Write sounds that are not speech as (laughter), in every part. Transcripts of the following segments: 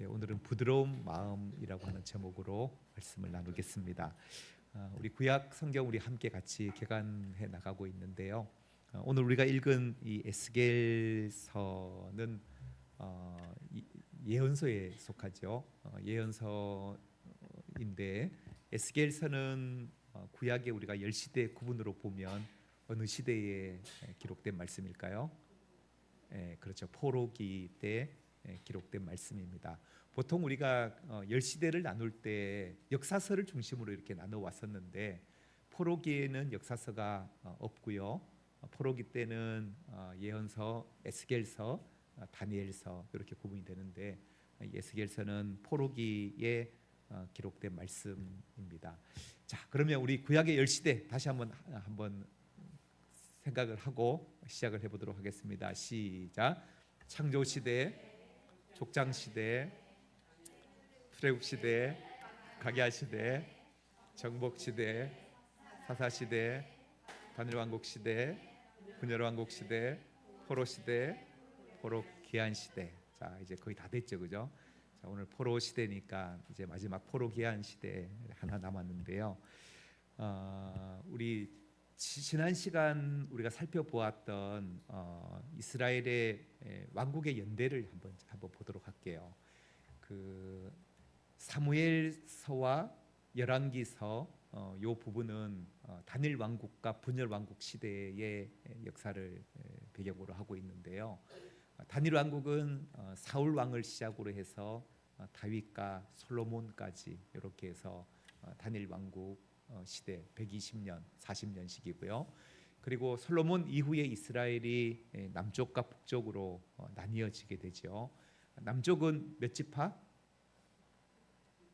예, 오늘은 부드러운 마음이라고 하는 제목으로 말씀을 나누겠습니다. 아, 우리 구약 성경 우리 함께 같이 개관해 나가고 있는데요. 어, 오늘 우리가 읽은 이 에스겔서는 어, 이- 예언서에 속하죠. 어, 예언서인데 에스겔서는 어, 구약의 우리가 열 시대 구분으로 보면 어느 시대에 기록된 말씀일까요? 예, 그렇죠. 포로기 때 예, 기록된 말씀입니다. 보통 우리가 어, 열 시대를 나눌 때 역사서를 중심으로 이렇게 나눠 왔었는데 포로기에는 역사서가 어, 없고요. 어, 포로기 때는 어, 예언서, 에스겔서, 어, 다니엘서 이렇게 구분이 되는데 에스겔서는 포로기에 어, 기록된 말씀입니다. 자, 그러면 우리 구약의 열 시대 다시 한번 한번 생각을 하고 시작을 해보도록 하겠습니다. 시작. 창조 시대, 족장 시대, 출애굽 시대, 가게아 시대, 정복 시대, 사사 시대, 단일 왕국 시대, 분열 왕국 시대, 포로 시대, 포로 기한 시대. 자 이제 거의 다 됐죠, 그죠? 자 오늘 포로 시대니까 이제 마지막 포로 기한 시대 하나 남았는데요. 어, 우리 지- 지난 시간 우리가 살펴보았던 어, 이스라엘의 에, 왕국의 연대를 한번 한번 보도록 할게요. 그 사무엘서와 열왕기서 어, 요 부분은 어, 단일 왕국과 분열 왕국 시대의 에, 역사를 에, 배경으로 하고 있는데요. 어, 단일 왕국은 어, 사울 왕을 시작으로 해서 어, 다윗과 솔로몬까지 이렇게 해서 어, 단일 왕국 어, 시대 120년 40년씩이고요. 그리고 솔로몬 이후에 이스라엘이 에, 남쪽과 북쪽으로 어, 나뉘어지게 되죠. 남쪽은 몇 지파?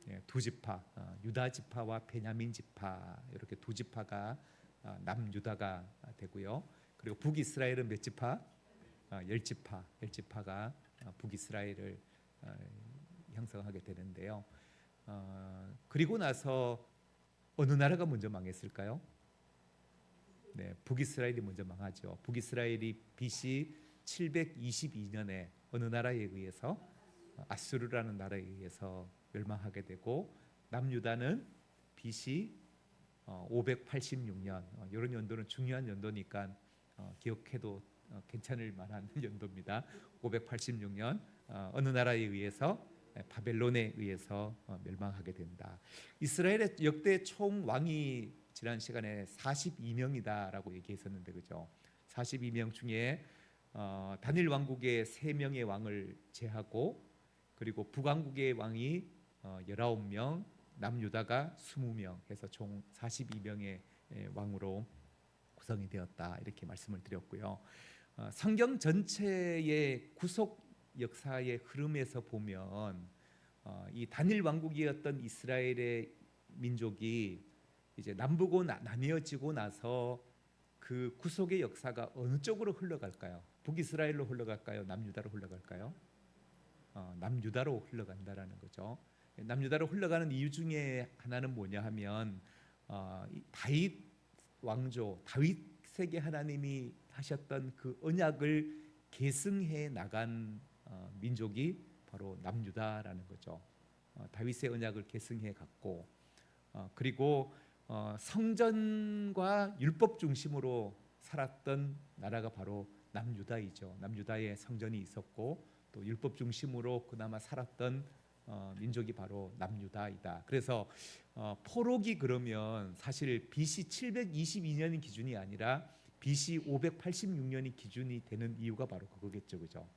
예, 두 지파, 어, 유다 지파와 베냐민 지파 이렇게 두 지파가 어, 남유다가 되고요. 그리고 북이스라엘은 몇 지파? 어, 열 지파, 열 지파가 어, 북이스라엘을 어, 형성하게 되는데요. 어, 그리고 나서 어느 나라가 먼저 망했을까요? 네, 북이스라엘이 먼저 망하죠. 북이스라엘이 BC 722년에 어느 나라에 의해서 어, 아수르라는 나라에 의해서 멸망하게 되고 남유다는 BC 어, 586년 어, 이런 연도는 중요한 연도니까 어, 기억해도 어, 괜찮을 만한 (laughs) 연도입니다. 586년 어, 어느 나라에 의해서 예, 바벨론에 의해서 어, 멸망하게 된다. 이스라엘의 역대 총 왕이 지난 시간에 42명이다라고 얘기했었는데 그죠? 42명 중에 어, 단일 왕국의 세 명의 왕을 제하고 그리고 북왕국의 왕이 어, 19명, 남유다가 20명 해서 총 42명의 왕으로 구성이 되었다 이렇게 말씀을 드렸고요. 어, 성경 전체의 구속 역사의 흐름에서 보면 어, 이 단일 왕국이었던 이스라엘의 민족이 이제 남북으로 나- 나뉘어지고 나서 그 구속의 역사가 어느 쪽으로 흘러갈까요? 북이스라엘로 흘러갈까요? 남유다로 흘러갈까요? 어, 남유다로 흘러간다라는 거죠. 남유다로 흘러가는 이유 중에 하나는 뭐냐 하면 어, 이 다윗 왕조 다윗에게 하나님이 하셨던 그 언약을 계승해 나간 어, 민족이 바로 남유다라는 거죠. 어, 다윗의 언약을 계승해 갔고 어, 그리고 어, 성전과 율법 중심으로 살았던 나라가 바로 남유다이죠. 남유다에 성전이 있었고 또 율법 중심으로 그나마 살았던 어, 민족이 바로 남유다이다. 그래서 어, 포로기 그러면 사실 BC 722년이 기준이 아니라 BC 586년이 기준이 되는 이유가 바로 그거겠죠, 그죠?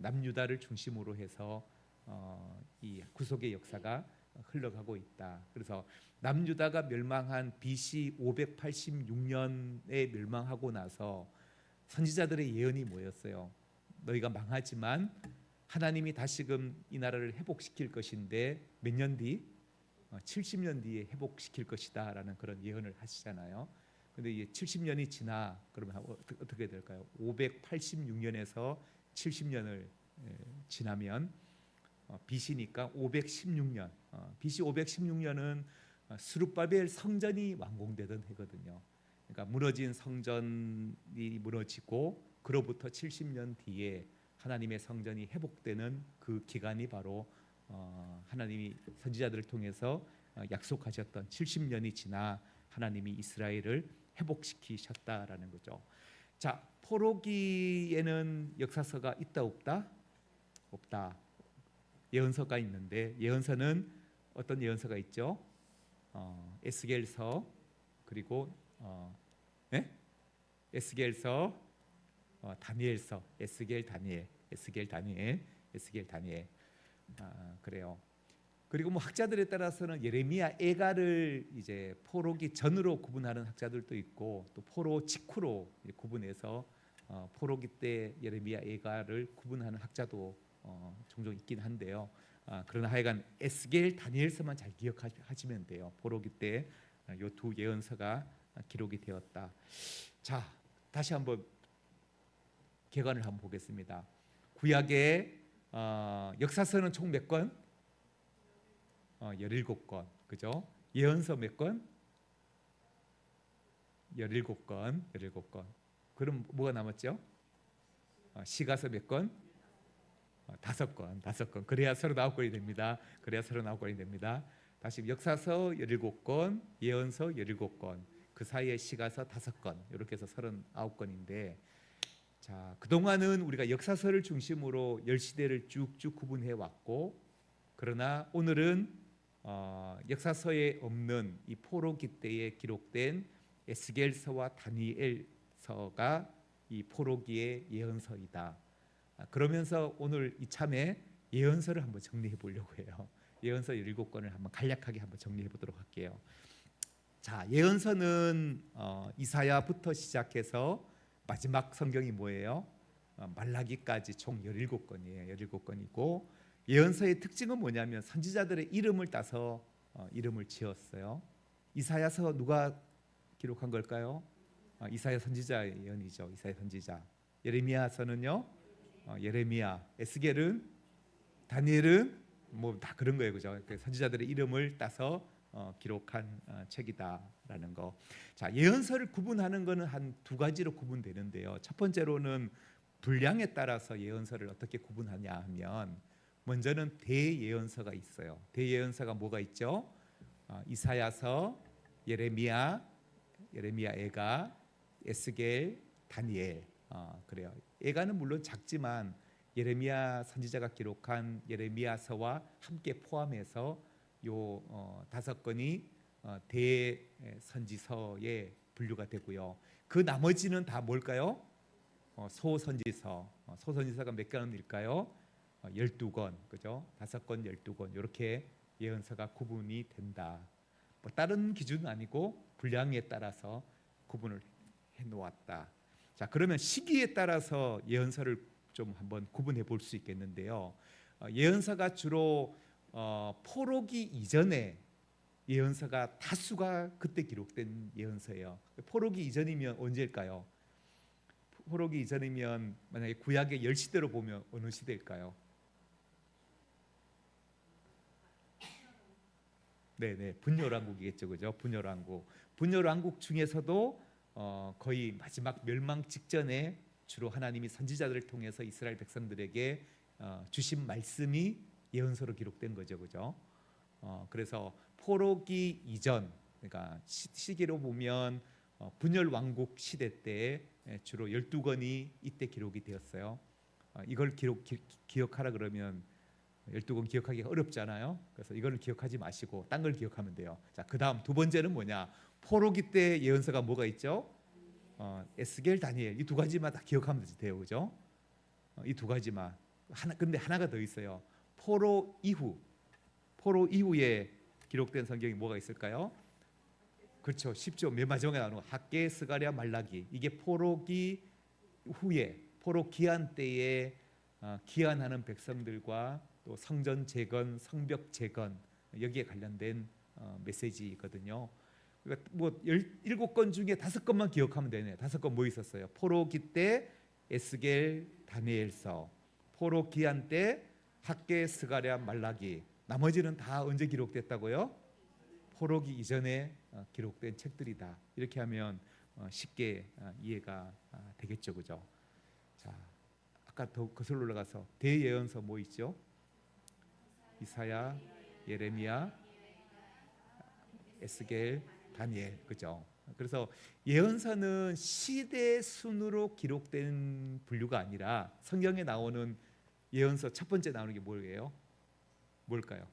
남유다를 중심으로 해서 어, 이 구속의 역사가 흘러가고 있다. 그래서 남유다가 멸망한 BC 586년에 멸망하고 나서 선지자들의 예언이 뭐였어요? 너희가 망하지만 하나님이 다시금 이 나라를 회복시킬 것인데 몇 년 뒤? 어, 70년 뒤에 회복시킬 것이다라는 그런 예언을 하시잖아요. 근데 이게 70년이 지나 그러면 어떻게 될까요? 586년에서 70년을 지나면 어, BC니까 516년. 어, BC 516년은 어, 스룹바벨 성전이 완공되던 해거든요. 그러니까 무너진 성전이 무너지고 그로부터 70년 뒤에 하나님의 성전이 회복되는 그 기간이 바로 어, 하나님이 선지자들을 통해서 어, 약속하셨던 70년이 지나 하나님이 이스라엘을 회복시키셨다라는 거죠. 자, 포로기에는 역사서가 있다 없다? 없다. 예언서가 있는데 예언서는 어떤 예언서가 있죠? 어, 에스겔서 그리고 어, 예? 에스겔서, 어, 다니엘서, 에스겔 다니엘, 에스겔 다니엘, 에스겔 다니엘. 아, 그래요. 그리고 뭐 학자들에 따라서는 예레미야 에가를 이제 포로기 전으로 구분하는 학자들도 있고 또 포로 직후로 구분해서 어, 포로기 때 예레미야 에가를 구분하는 학자도 어, 종종 있긴 한데요. 아, 그러나 하여간 에스겔 다니엘서만 잘 기억하시면 돼요. 포로기 때 요 두 예언서가 기록이 되었다. 자, 다시 한번 개관을 한번 보겠습니다. 구약의 어, 역사서는 총 몇 권? 어, 17권. 그죠? 예언서 몇 권? 17권. 17권. 그럼 뭐가 남았죠? 어, 시가서 몇 권? 어, 다섯 권. 다섯 권. 그래야 39권이 됩니다. 그래야 39권이 됩니다. 다시 역사서 17권, 예언서 17권. 그 사이에 시가서 다섯 건 이렇게 해서 39건인데 자 그동안은 우리가 역사서를 중심으로 열 시대를 쭉쭉 구분해 왔고 그러나 오늘은 어, 역사서에 없는 이 포로기 때에 기록된 에스겔서와 다니엘 서가 이 포로기의 예언서이다. 아, 그러면서 오늘 이참에 예언서를 한번 정리해 보려고 해요. 예언서 17권을 한번 간략하게 한번 정리해 보도록 할게요. 자 예언서는 어, 이사야부터 시작해서 마지막 성경이 뭐예요? 어, 말라기까지 총 17권이에요. 17권이고 예언서의 특징은 뭐냐면 선지자들의 이름을 따서 어, 이름을 지었어요. 이사야서 누가 기록한 걸까요? 어, 이사야 선지자 예언이죠. 이사야 선지자. 예레미야서는요. 어, 예레미야. 에스겔은 다니엘은 뭐 다 그런 거예요. 그죠? 그 선지자들의 이름을 따서 어, 기록한 어, 책이다라는 거. 자 예언서를 구분하는 것은 한두 가지로 구분되는데요. 첫 번째로는 분량에 따라서 예언서를 어떻게 구분하냐 하면 먼저는 대예언서가 있어요. 대예언서가 뭐가 있죠? 어, 이사야서, 예레미야, 예레미야 애가, 에스겔, 다니엘. 어, 그래요. 애가는 물론 작지만 예레미야 선지자가 기록한 예레미야서와 함께 포함해서 요 어, 다섯 건이 어, 대선지서에 분류가 되고요. 그 나머지는 다 뭘까요? 어, 소선지서. 어, 소선지서가 몇 건일까요? 어, 12건. 그죠? 다섯 건, 12건. 이렇게 예언서가 구분이 된다. 뭐 다른 기준은 아니고 분량에 따라서 구분을 해 놓았다. 자, 그러면 시기에 따라서 예언서를 좀 한번 구분해 볼 수 있겠는데요. 어, 예언서가 주로 어, 포로기 이전에 예언서가 다수가 그때 기록된 예언서예요. 포로기 이전이면 언제일까요? 포로기 이전이면 만약에 구약의 열 시대로 보면 어느 시대일까요? 네네 분열왕국이겠죠, 그죠? 분열왕국. 분열왕국 중에서도 어, 거의 마지막 멸망 직전에 주로 하나님이 선지자들을 통해서 이스라엘 백성들에게 어, 주신 말씀이 예언서로 기록된 거죠, 그죠? 어, 그래서 포로기 이전, 그러니까 시, 시기로 보면 어, 분열 왕국 시대 때 예, 주로 12권이 이때 기록이 되었어요. 어, 이걸 기록 기, 기억하라 그러면 12권 기억하기가 어렵잖아요. 그래서 이거를 기억하지 마시고 딴 걸 기억하면 돼요. 자, 그다음 두 번째는 뭐냐? 포로기 때 예언서가 뭐가 있죠? 어, 에스겔, 다니엘 이 두 가지만 다 기억하면 돼요, 그죠? 어, 이두 가지만 하나 근데 하나가 더 있어요. 포로 이후, 포로 이후에 기록된 성경이 뭐가 있을까요? 그렇죠. 쉽죠. 맨 마지막에 나오는 거. 학계, 스가랴, 말라기. 이게 포로기 후에 포로 기한 때에 어, 기한하는 백성들과 또 성전 재건, 성벽 재건 여기에 관련된 어, 메시지거든요. 그러니까 뭐 일곱 건 중에 다섯 건만 기억하면 되네. 다섯 건 뭐 있었어요? 포로기 때 에스겔, 다니엘서, 포로 기한 때 학계, 스가랴, 말라기. 나머지는 다 언제 기록됐다고요? 포로기 이전에 어, 기록된 책들이다. 이렇게 하면 어, 쉽게 어, 이해가 아, 되겠죠, 그죠? 자, 아까 더 거슬러 올라가서 대예언서 뭐 있죠? 이사야, 예레미야, 에스겔, 다니엘 그죠? 그래서 예언서는 시대 순으로 기록된 분류가 아니라 성경에 나오는 예언서 첫 번째 나오는 게 뭐예요? 뭘까요?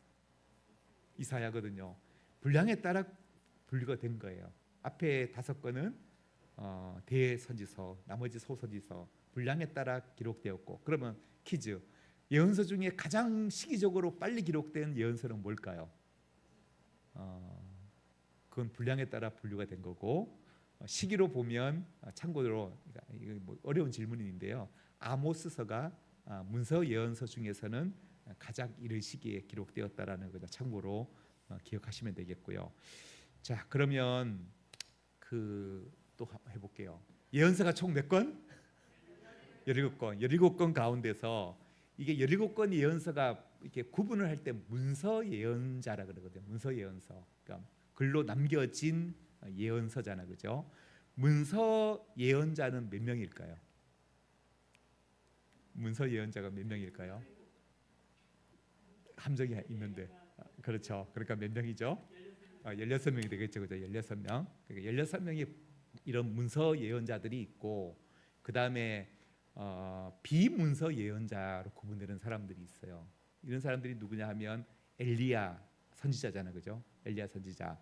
이사야거든요. 분량에 따라 분류가 된 거예요. 앞에 다섯 건은 어, 대선지서, 나머지 소선지서 분량에 따라 기록되었고 그러면 퀴즈 예언서 중에 가장 시기적으로 빨리 기록된 예언서는 뭘까요? 어, 그건 분량에 따라 분류가 된 거고 어, 시기로 보면 어, 참고로 뭐 어려운 질문인데요. 아모스서가 아, 문서 예언서 중에서는 가장 이른 시기에 기록되었다라는 거 참고로 어, 기억하시면 되겠고요. 자 그러면 그 또 해볼게요. 예언서가 총몇 건? 17건. 17건 가운데서 이게 17건 예언서가 이렇게 구분을 할 때 문서 예언자라 그러거든요. 문서 예언서. 그러니까 글로 남겨진 예언서잖아. 그죠? 문서 예언자는 몇 명일까요? 문서 예언자가 몇 명일까요? 함정이 있는데. 아, 그렇죠. 그러니까 몇 명이죠? 아, 16명이 되겠죠. 그죠? 16명. 그러니까 16명이 이런 문서 예언자들이 있고 그다음에 어, 비문서 예언자로 구분되는 사람들이 있어요. 이런 사람들이 누구냐 하면 엘리야 선지자잖아. 그죠? 엘리야 선지자.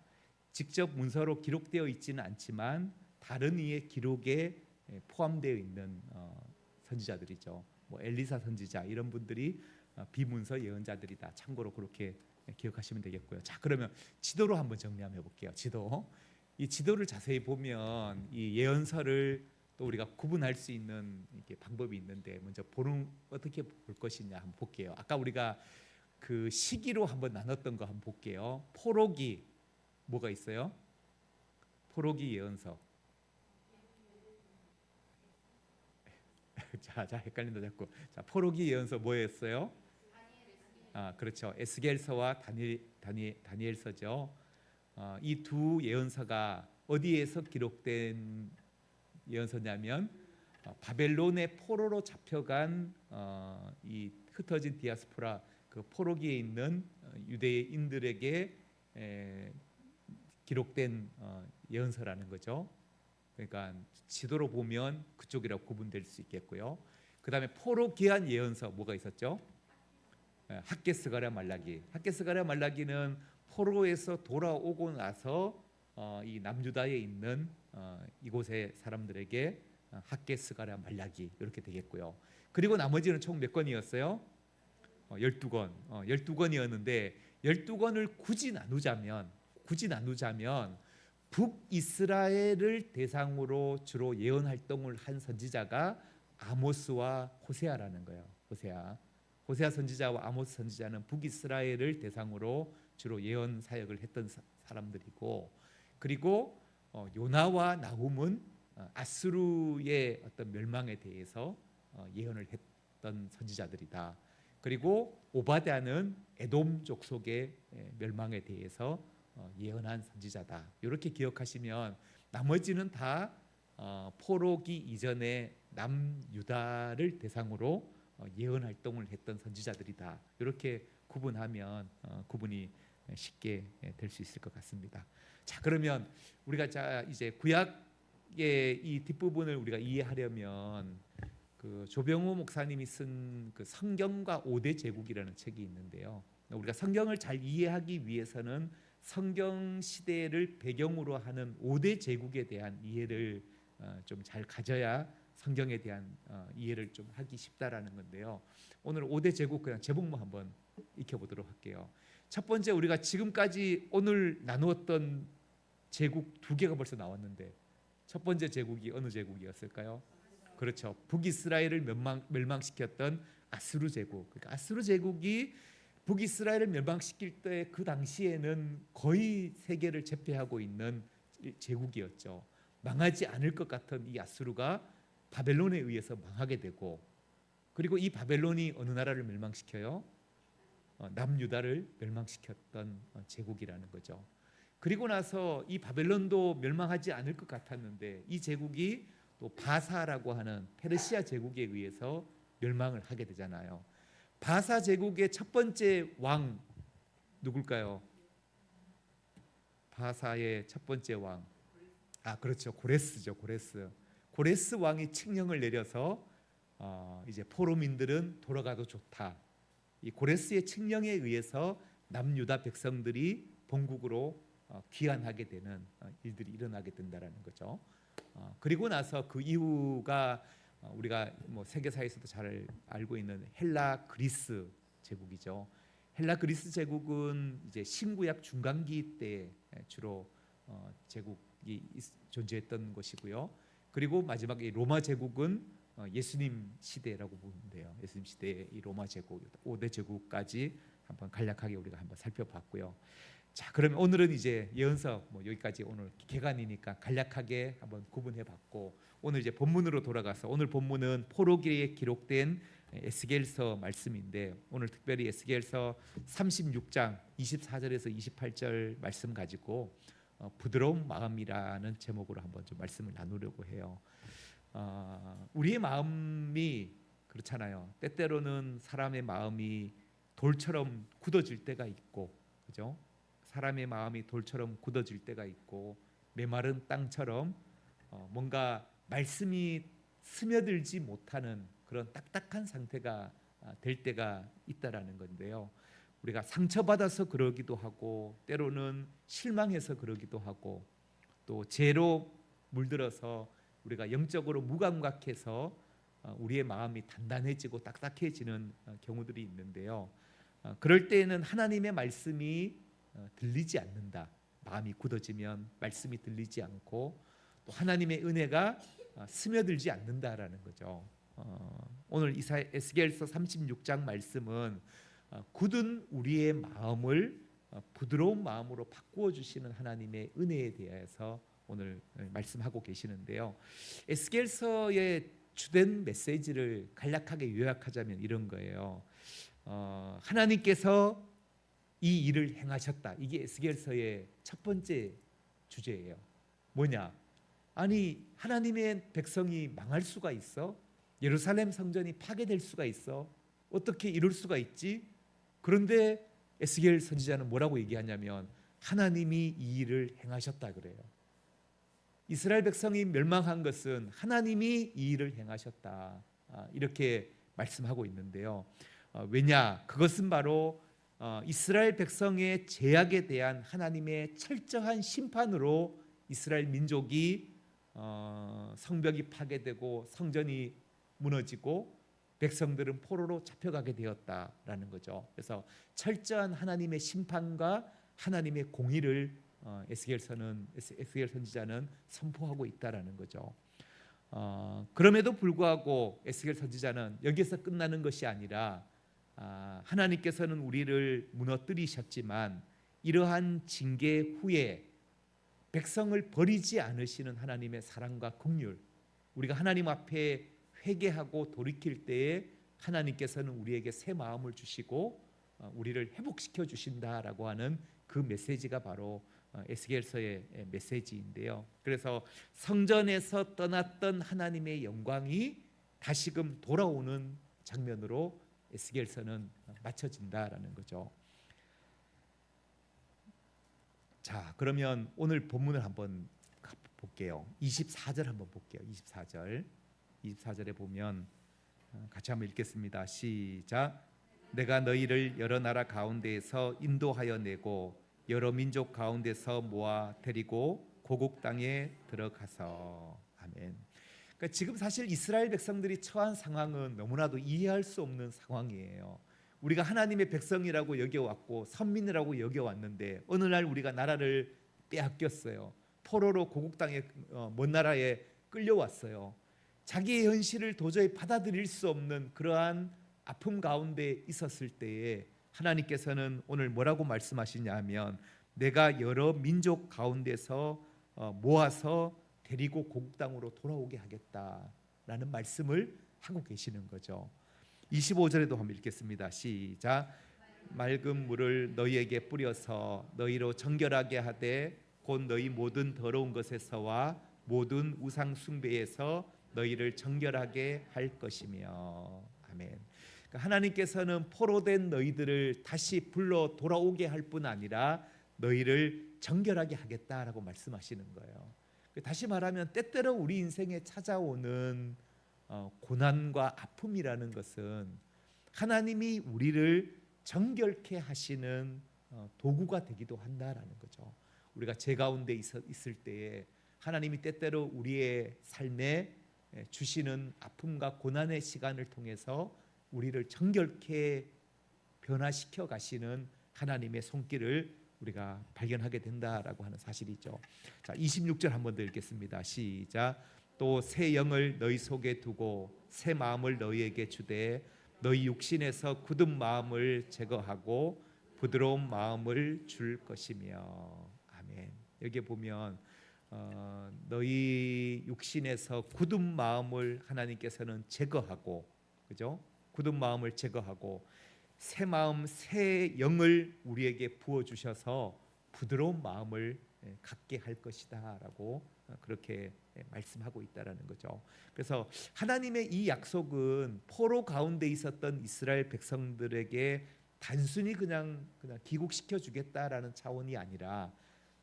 직접 문서로 기록되어 있지는 않지만 다른 이의 기록에 예, 포함되어 있는 어, 선지자들이죠. 뭐 엘리사 선지자 이런 분들이 어, 비문서 예언자들이다. 참고로 그렇게 기억하시면 되겠고요. 자, 그러면 지도로 한번 정리 한번 해 볼게요. 지도. 이 지도를 자세히 보면 이 예언서를 또 우리가 구분할 수 있는 이렇게 방법이 있는데 먼저 보는 어떻게 볼 것이냐 한번 볼게요. 아까 우리가 그 시기로 한번 나눴던 거 한번 볼게요. 포로기 뭐가 있어요? 포로기 예언서. (laughs) 자, 자 헷갈린다 자꾸. 자, 포로기 예언서 뭐였어요? 아, 그렇죠. 에스겔서와 다니 다니 다니엘서죠. 어, 이두 예언서가 어디에서 기록된 예언서냐면 어, 바벨론의 포로로 잡혀간 어, 이 흩어진 디아스포라 그 포로기에 있는 어, 유대인들에게 에, 기록된 어, 예언서라는 거죠. 그러니까 지도로 보면 그쪽이라고 구분될 수 있겠고요. 그다음에 포로 기한 예언서 뭐가 있었죠? 에, 학개스가랴 말라기. 학개스가랴 말라기는 포로에서 돌아오고 나서 어, 이 남유다에 있는 어, 이곳의 사람들에게 어, 학개스가랴 말라기 이렇게 되겠고요. 그리고 나머지는 총몇 건이었어요? 어, 12건. 어, 12건이었는데 12건을 굳이 나누자면 굳이 나누자면 북이스라엘을 대상으로 주로 예언 활동을 한 선지자가 아모스와 호세아라는 거예요. 호세아. 호세아 선지자와 아모스 선지자는 북이스라엘을 대상으로 주로 예언 사역을 했던 사, 사람들이고 그리고 어, 요나와 나훔은 어, 아수르의 어떤 멸망에 대해서 어, 예언을 했던 선지자들이다. 그리고 오바댜는 에돔 족속의 에, 멸망에 대해서 어, 예언한 선지자다. 이렇게 기억하시면 나머지는 다 어, 포로기 이전에 남유다를 대상으로 어, 예언 활동을 했던 선지자들이다. 이렇게 구분하면 어, 구분이 쉽게 될 수 있을 것 같습니다. 자 그러면 우리가 자 이제 구약의 이 뒷부분을 우리가 이해하려면 그 조병호 목사님이 쓴 그 성경과 5대 제국이라는 책이 있는데요. 우리가 성경을 잘 이해하기 위해서는 성경 시대를 배경으로 하는 5대 제국에 대한 이해를 어, 좀잘 가져야 성경에 대한 어, 이해를 좀 하기 쉽다라는 건데요. 오늘 5대 제국 그냥 제목만 한번 익혀 보도록 할게요. 첫 번째 우리가 지금까지 오늘 나누었던 제국 두 개가 벌써 나왔는데 첫 번째 제국이 어느 제국이었을까요? 그렇죠. 북이스라엘을 멸망, 멸망시켰던 아수르 제국. 그러니까 아수르 제국이 북이스라엘을 멸망시킬 때 그 당시에는 거의 세계를 제패하고 있는 제국이었죠. 망하지 않을 것 같은 이 아수르가 바벨론에 의해서 망하게 되고 그리고 이 바벨론이 어느 나라를 멸망시켜요? 어, 남유다를 멸망시켰던 어, 제국이라는 거죠. 그리고 나서 이 바벨론도 멸망하지 않을 것 같았는데 이 제국이 또 바사라고 하는 페르시아 제국에 의해서 멸망을 하게 되잖아요. 바사 제국의 첫 번째 왕 누굴까요? 바사의 첫 번째 왕. 아 그렇죠 고레스죠 고레스. 고레스 왕이 칙령을 내려서 어, 이제 포로민들은 돌아가도 좋다. 이 고레스의 칙령에 의해서 남유다 백성들이 본국으로 어, 귀환하게 되는 어, 일들이 일어나게 된다라는 거죠. 어, 그리고 나서 그 이후가 어, 우리가 뭐 세계사에서도 잘 알고 있는 헬라 그리스 제국이죠. 헬라 그리스 제국은 이제 신구약 중간기 때 주로 어, 제국이 있- 존재했던 것이고요. 그리고 마지막에 이 로마 제국은 어, 예수님 시대라고 보면 돼요. 예수님 시대의 이 로마 제국 5대 제국까지 한번 간략하게 우리가 한번 살펴봤고요. 자, 그러면 오늘은 이제 예언서 뭐 여기까지 오늘 개간이니까 간략하게 한번 구분해 봤고 오늘 이제 본문으로 돌아가서 오늘 본문은 포로기에 기록된 에스겔서 말씀인데 오늘 특별히 에스겔서 36장 24절에서 28절 말씀 가지고 어, 부드러운 마음이라는 제목으로 한번 좀 말씀을 나누려고 해요. 어, 우리의 마음이 그렇잖아요. 때때로는 사람의 마음이 돌처럼 굳어질 때가 있고, 그죠? 사람의 마음이 돌처럼 굳어질 때가 있고 메마른 땅처럼 어, 뭔가 말씀이 스며들지 못하는 그런 딱딱한 상태가 아, 될 때가 있다라는 건데요. 우리가 상처받아서 그러기도 하고 때로는 실망해서 그러기도 하고 또 죄로 물들어서 우리가 영적으로 무감각해서 어, 우리의 마음이 단단해지고 딱딱해지는 어, 경우들이 있는데요. 어, 그럴 때에는 하나님의 말씀이 어, 들리지 않는다. 마음이 굳어지면 말씀이 들리지 않고 또 하나님의 은혜가 어, 스며들지 않는다라는 거죠. 어, 오늘 이사 에스겔서 36장 말씀은 어, 굳은 우리의 마음을 어, 부드러운 마음으로 바꾸어 주시는 하나님의 은혜에 대해서 오늘 어, 말씀하고 계시는데요. 에스겔서의 주된 메시지를 간략하게 요약하자면 이런 거예요. 어, 하나님께서 이 일을 행하셨다. 이게 에스겔서의 첫 번째 주제예요. 뭐냐? 아니 하나님의 백성이 망할 수가 있어? 예루살렘 성전이 파괴될 수가 있어? 어떻게 이럴 수가 있지? 그런데 에스겔 선지자는 뭐라고 얘기하냐면 하나님이 이 일을 행하셨다 그래요. 이스라엘 백성이 멸망한 것은 하나님이 이 일을 행하셨다. 아, 이렇게 말씀하고 있는데요. 어, 왜냐? 그것은 바로 어, 이스라엘 백성의 죄악에 대한 하나님의 철저한 심판으로 이스라엘 민족이 어, 성벽이 파괴되고 성전이 무너지고 백성들은 포로로 잡혀가게 되었다라는 거죠. 그래서 철저한 하나님의 심판과 하나님의 공의를 어, 에스겔서는 에스- 에스겔 선지자는 선포하고 있다라는 거죠. 어, 그럼에도 불구하고 에스겔 선지자는 여기서 끝나는 것이 아니라 아, 하나님께서는 우리를 무너뜨리셨지만 이러한 징계 후에 백성을 버리지 않으시는 하나님의 사랑과 긍휼 우리가 하나님 앞에 회개하고 돌이킬 때에 하나님께서는 우리에게 새 마음을 주시고 어, 우리를 회복시켜 주신다라고 하는 그 메시지가 바로 어, 에스겔서의 메시지인데요. 그래서 성전에서 떠났던 하나님의 영광이 다시금 돌아오는 장면으로 에스겔서는 맞춰진다라는 거죠. 자, 그러면 오늘 본문을 한번 가- 볼게요. 24절 한번 볼게요. 24절. 24절에 보면 어, 같이 한번 읽겠습니다. 시작. 내가 너희를 여러 나라 가운데에서 인도하여 내고 여러 민족 가운데서 모아 데리고 고국 땅에 들어가서 아멘. 그러니까 지금 사실 이스라엘 백성들이 처한 상황은 너무나도 이해할 수 없는 상황이에요. 우리가 하나님의 백성이라고 여겨왔고 선민이라고 여겨왔는데 어느 날 우리가 나라를 빼앗겼어요. 포로로 고국 땅에 어, 먼 나라에 끌려왔어요. 자기의 현실을 도저히 받아들일 수 없는 그러한 아픔 가운데 있었을 때에 하나님께서는 오늘 뭐라고 말씀하시냐면 내가 여러 민족 가운데서 어, 모아서 데리고 땅으로 돌아오게 하겠다라는 말씀을 하고 계시는 거죠. 25절에도 한번 읽겠습니다. 시작. 맑은 물을 너희에게 뿌려서 너희로 정결하게 하되 곧 너희 모든 더러운 것에서와 모든 우상 숭배에서 너희를 정결하게 할 것이며 아멘. 그러니까 하나님께서는 포로된 너희들을 다시 불러 돌아오게 할 뿐 아니라 너희를 정결하게 하겠다라고 말씀하시는 거예요. 그 다시 말하면 때때로 우리 인생에 찾아오는 어, 고난과 아픔이라는 것은 하나님이 우리를 정결케 하시는 어, 도구가 되기도 한다라는 거죠. 우리가 제 가운데 있- 있을 때에 하나님이 때때로 우리의 삶에 에, 주시는 아픔과 고난의 시간을 통해서 우리를 정결케 변화시켜 가시는 하나님의 손길을 우리가 발견하게 된다라고 하는 사실이죠. 자, 26절 한번 더 읽겠습니다. 시작. 또 새 영을 너희 속에 두고 새 마음을 너희에게 주되 너희 육신에서 굳은 마음을 제거하고 부드러운 마음을 줄 것이며 아멘. 여기 보면 어, 너희 육신에서 굳은 마음을 하나님께서는 제거하고 그죠? 굳은 마음을 제거하고 새 마음 새 영을 우리에게 부어 주셔서 부드러운 마음을 예, 갖게 할 것이다라고 어, 그렇게 예, 말씀하고 있다라는 거죠. 그래서 하나님의 이 약속은 포로 가운데 있었던 이스라엘 백성들에게 단순히 그냥 그냥 귀국시켜 주겠다라는 차원이 아니라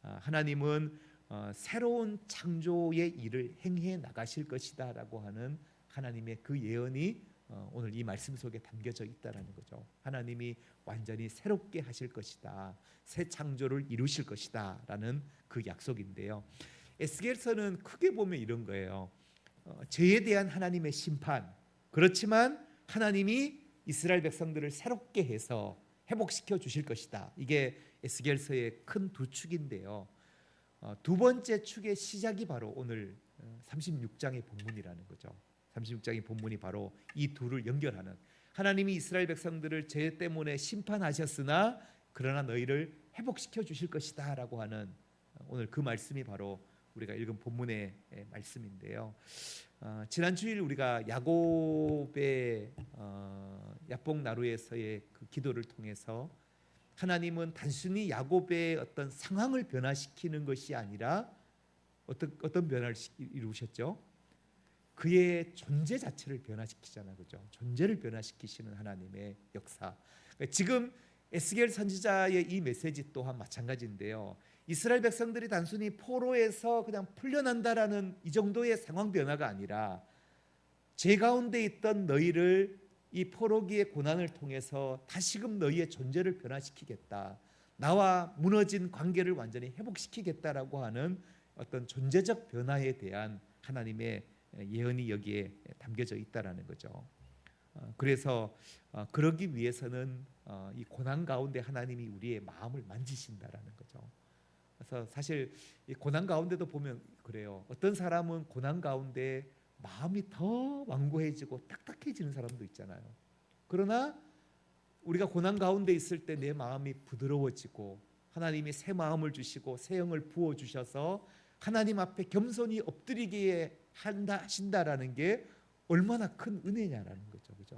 아, 하나님은 어, 새로운 창조의 일을 행해 나가실 것이다라고 하는 하나님의 그 예언이 어, 오늘 이 말씀 속에 담겨져 있다라는 거죠. 하나님이 완전히 새롭게 하실 것이다. 새 창조를 이루실 것이다라는 그 약속인데요. 에스겔서는 크게 보면 이런 거예요. 어, 죄에 대한 하나님의 심판. 그렇지만 하나님이 이스라엘 백성들을 새롭게 해서 회복시켜 주실 것이다. 이게 에스겔서의 큰 두 축인데요. 어, 두 번째 축의 시작이 바로 오늘 36장의 본문이라는 거죠. 36장의 본문이 바로 이 둘을 연결하는 하나님이 이스라엘 백성들을 죄 때문에 심판하셨으나 그러나 너희를 회복시켜 주실 것이다라고 하는 어, 오늘 그 말씀이 바로 우리가 읽은 본문의 예, 말씀인데요. 어, 지난 주일 우리가 야곱의 어, 야복 나루에서의 그 기도를 통해서 하나님은 단순히 야곱의 어떤 상황을 변화시키는 것이 아니라 어떤 어떤 변화를 시- 이루셨죠? 그의 존재 자체를 변화시키잖아요, 그죠? 존재를 변화시키시는 하나님의 역사. 그러니까 지금 에스겔 선지자의 이 메시지 또한 마찬가지인데요. 이스라엘 백성들이 단순히 포로에서 그냥 풀려난다라는 이 정도의 상황 변화가 아니라 제 가운데 있던 너희를 이 포로기의 고난을 통해서 다시금 너희의 존재를 변화시키겠다. 나와 무너진 관계를 완전히 회복시키겠다라고 하는 어떤 존재적 변화에 대한 하나님의 예언이 여기에 담겨져 있다라는 거죠. 어, 그래서 어, 그러기 위해서는 어, 이 고난 가운데 하나님이 우리의 마음을 만지신다라는 거죠. 그래서 사실 이 고난 가운데도 보면 그래요. 어떤 사람은 고난 가운데 마음이 더 완고해지고 딱딱해지는 사람도 있잖아요. 그러나 우리가 고난 가운데 있을 때 내 마음이 부드러워지고 하나님이 새 마음을 주시고 새 영을 부어 주셔서 하나님 앞에 겸손히 엎드리게 한다 하신다라는 게 얼마나 큰 은혜냐라는 거죠. 그죠?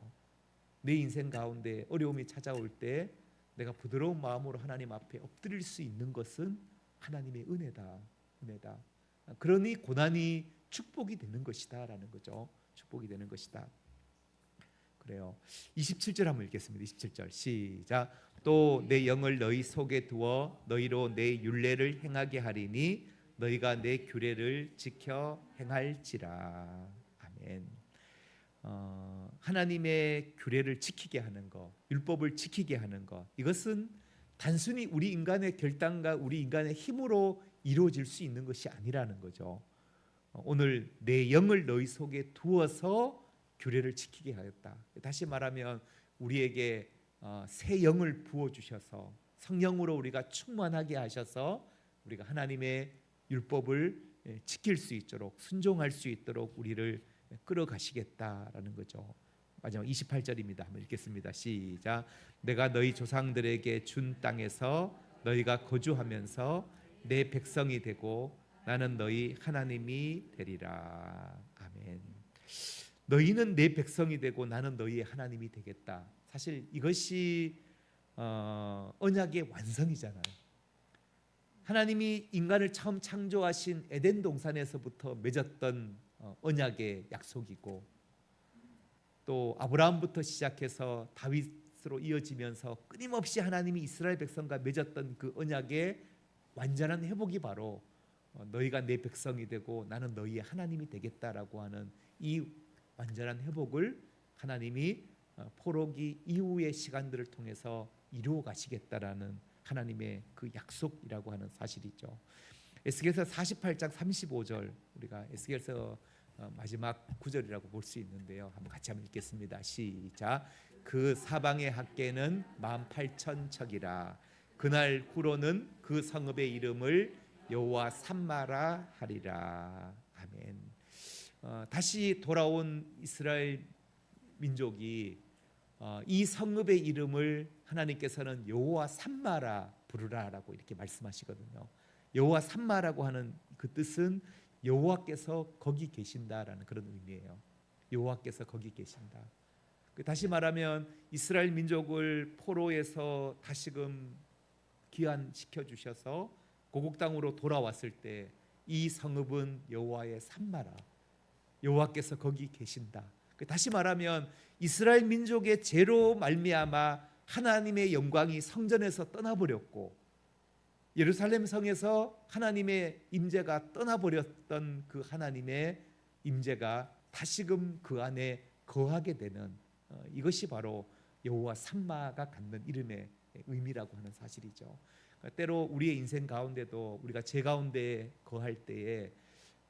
내 인생 가운데 어려움이 찾아올 때 내가 부드러운 마음으로 하나님 앞에 엎드릴 수 있는 것은 하나님의 은혜다. 은혜다. 그러니 고난이 축복이 되는 것이다라는 거죠. 축복이 되는 것이다. 그래요. 27절 한번 읽겠습니다. 27절 시작. 또 내 영을 너희 속에 두어 너희로 내 율례를 행하게 하리니 너희가 내 규례를 지켜 행할지라. 아멘. 어, 하나님의 규례를 지키게 하는 것, 율법을 지키게 하는 것. 이것은 단순히 우리 인간의 결단과 우리 인간의 힘으로 이루어질 수 있는 것이 아니라는 거죠. 어, 오늘 내 영을 너희 속에 두어서 규례를 지키게 하였다. 다시 말하면 우리에게 어, 새 영을 부어 주셔서 성령으로 우리가 충만하게 하셔서 우리가 하나님의 율법을 예, 지킬 수 있도록 순종할 수 있도록 우리를 끌어가시겠다라는 거죠. 마지막 28절입니다. 한번 읽겠습니다. 시작. 내가 너희 조상들에게 준 땅에서 너희가 거주하면서 내 백성이 되고 나는 너희 하나님이 되리라. 아멘. 너희는 내 백성이 되고 나는 너희의 하나님이 되겠다. 사실 이것이 어, 언약의 완성이잖아요. 하나님이 인간을 처음 창조하신 에덴 동산에서부터 맺었던 어, 언약의 약속이고 또 아브라함부터 시작해서 다윗으로 이어지면서 끊임없이 하나님이 이스라엘 백성과 맺었던 그 언약의 완전한 회복이 바로 어, 너희가 내 백성이 되고 나는 너희의 하나님이 되겠다라고 하는 이 완전한 회복을 하나님이 어, 포로기 이후의 시간들을 통해서 이루어 가시겠다라는 하나님의 그 약속이라고 하는 사실이죠. 에스겔서 48장 35절 우리가 에스겔서 어, 마지막 구절이라고 볼 수 있는데요. 한번 같이 한번 읽겠습니다. 시작. 그 사방의 학계는 만 팔천 척이라. 그날 후로는 그 성읍의 이름을 여호와 삼마라 하리라. 아멘. 어, 다시 돌아온 이스라엘 민족이 어, 이 성읍의 이름을 하나님께서는 여호와 삼마라 부르라라고 이렇게 말씀하시거든요. 여호와 삼마라고 하는 그 뜻은 여호와께서 거기 계신다라는 그런 의미예요. 여호와께서 거기 계신다. 그 다시 말하면 이스라엘 민족을 포로에서 다시금 귀환시켜 주셔서 고국 땅으로 돌아왔을 때 이 성읍은 여호와의 산마라. 여호와께서 거기 계신다. 그 다시 말하면 이스라엘 민족의 죄로 말미암아 하나님의 영광이 성전에서 떠나버렸고 예루살렘 성에서 하나님의 임재가 떠나버렸던 그 하나님의 임재가 다시금 그 안에 거하게 되는 어, 이것이 바로 여호와 삼마가 갖는 이름의 의미라고 하는 사실이죠. 그러니까 때로 우리의 인생 가운데도 우리가 제 가운데 거할 때에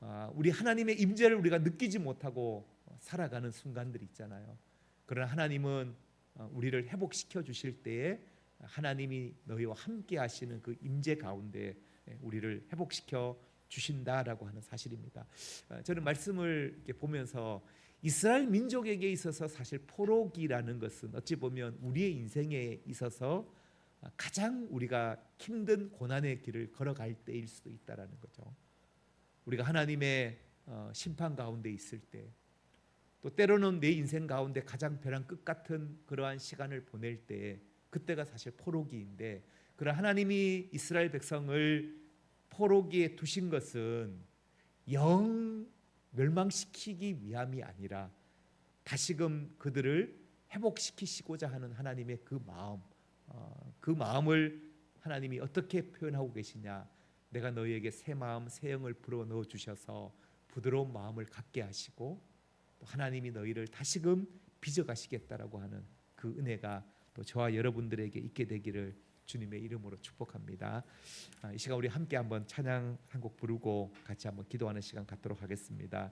아, 우리 하나님의 임재를 우리가 느끼지 못하고 살아가는 순간들이 있잖아요. 그러나 하나님은 어, 우리를 회복시켜 주실 때에 하나님이 너희와 함께 하시는 그 임재 가운데 우리를 회복시켜 주신다라고 하는 사실입니다. 어, 저는 말씀을 이렇게 보면서 이스라엘 민족에게 있어서 사실 포로기라는 것은 어찌 보면 우리의 인생에 있어서 가장 우리가 힘든 고난의 길을 걸어갈 때일 수도 있다라는 거죠. 우리가 하나님의 어, 심판 가운데 있을 때, 또 때로는 내 인생 가운데 가장 벼랑 끝 같은 그러한 시간을 보낼 때, 그때가 사실 포로기인데, 그런 하나님이 이스라엘 백성을 포로기에 두신 것은 영 멸망시키기 위함이 아니라 다시금 그들을 회복시키시고자 하는 하나님의 그 마음, 어, 그 마음을 하나님이 어떻게 표현하고 계시냐? 내가 너희에게 새 마음, 새 영을 불어 넣어 주셔서 부드러운 마음을 갖게 하시고 또 하나님이 너희를 다시금 빚어 가시겠다라고 하는 그 은혜가 또 저와 여러분들에게 있게 되기를 주님의 이름으로 축복합니다. 아, 이 시간 우리 함께 한번 찬양 한 곡 부르고 같이 한번 기도하는 시간 갖도록 하겠습니다.